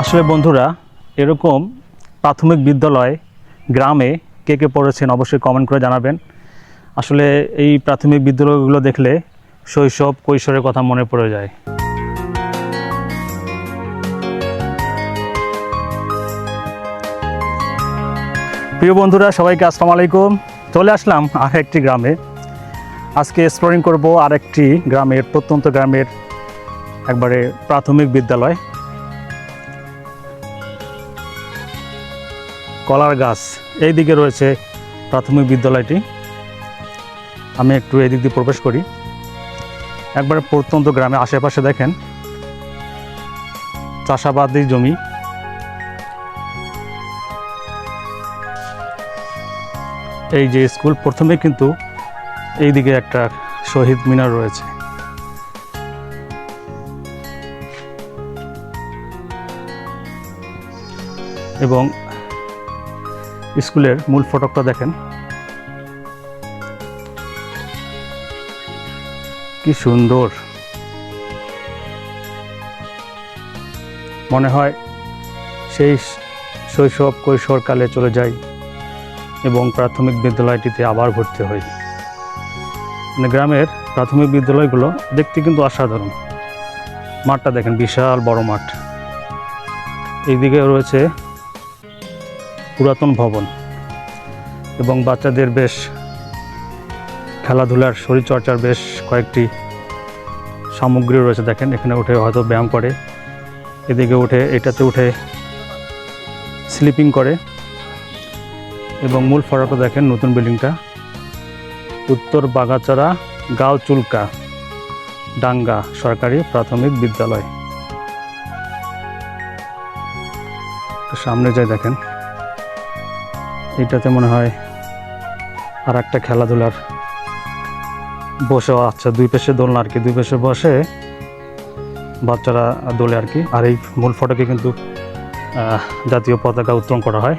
আসলে বন্ধুরা, এরকম প্রাথমিক বিদ্যালয় গ্রামে কে কে পড়েছেন অবশ্যই কমেন্ট করে জানাবেন। আসলে এই প্রাথমিক বিদ্যালয়গুলো দেখলে শৈশব, কৈশোরের কথা মনে পড়ে যায়। প্রিয় বন্ধুরা, সবাইকে আসসালামু আলাইকুম। চলে আসলাম আর একটি গ্রামে। আজকে এক্সপ্লোরিং করব আরেকটি গ্রামের, প্রত্যন্ত গ্রামের একবারে প্রাথমিক বিদ্যালয়। কলার গাছ। এই দিকে রয়েছে প্রাথমিক বিদ্যালয়টি। আমি একটু এই দিক দিয়ে প্রবেশ করি। একবারে প্রত্যন্ত গ্রামে আশেপাশে দেখেন। চাষাবাদি জমি। এই যে স্কুল, প্রথমে কিন্তু এই দিকে একটা শহীদ মিনার রয়েছে। এবং স্কুলের মূল ফটকটা দেখেন। কি সুন্দর। মনে হয় সেই শৈশব কৈশোরকালে চলে যাই এবং প্রাথমিক বিদ্যালয়টিতে আবার ভর্তি হই। মানে গ্রামের প্রাথমিক বিদ্যালয়গুলো দেখতে কিন্তু অসাধারণ। মাঠটা দেখেন, বিশাল বড় মাঠ। এইদিকে রয়েছে পুরাতন ভবন এবং বাচ্চাদের বেশ খেলাধুলার শরীরচর্চার বেশ কয়েকটি সামগ্রী রয়েছে। দেখেন, এখানে উঠে হয়তো ব্যায়াম করে, এদিকে উঠে, এটাতে উঠে স্লিপিং করে এবং মূল ফটকটা দেখেন নতুন বিল্ডিংটা। উত্তর বাগাচারা গাঁও চুলকা ডাঙ্গা সরকারি প্রাথমিক বিদ্যালয়। সামনে যাই দেখেন। এটাতে মনে হয় আর একটা খেলাধুলার বসে আচ্ছা দুই পেশে দোলনা আর কি, দুই পেশে বসে বাচ্চারা দোলে আর কি। আর এই মূল ফটকে কিন্তু জাতীয় পতাকা উত্তোলন করা হয়।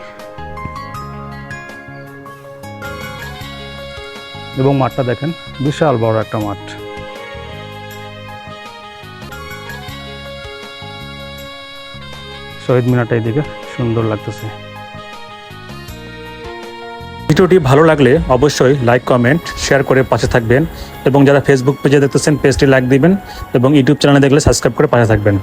এবং মাঠটা দেখেন, বিশাল বড় একটা মাঠ। শহীদ মিনারটা এইদিকে সুন্দর লাগতেছে। ভিডিওটি ভালো লাগলে অবশ্যই লাইক কমেন্ট শেয়ার করে পাশে থাকবেন এবং যারা ফেসবুক পেজে দেখতেছেন পেজটি লাইক দিবেন এবং ইউটিউব চ্যানেলে দেখলে সাবস্ক্রাইব করে পাশে থাকবেন।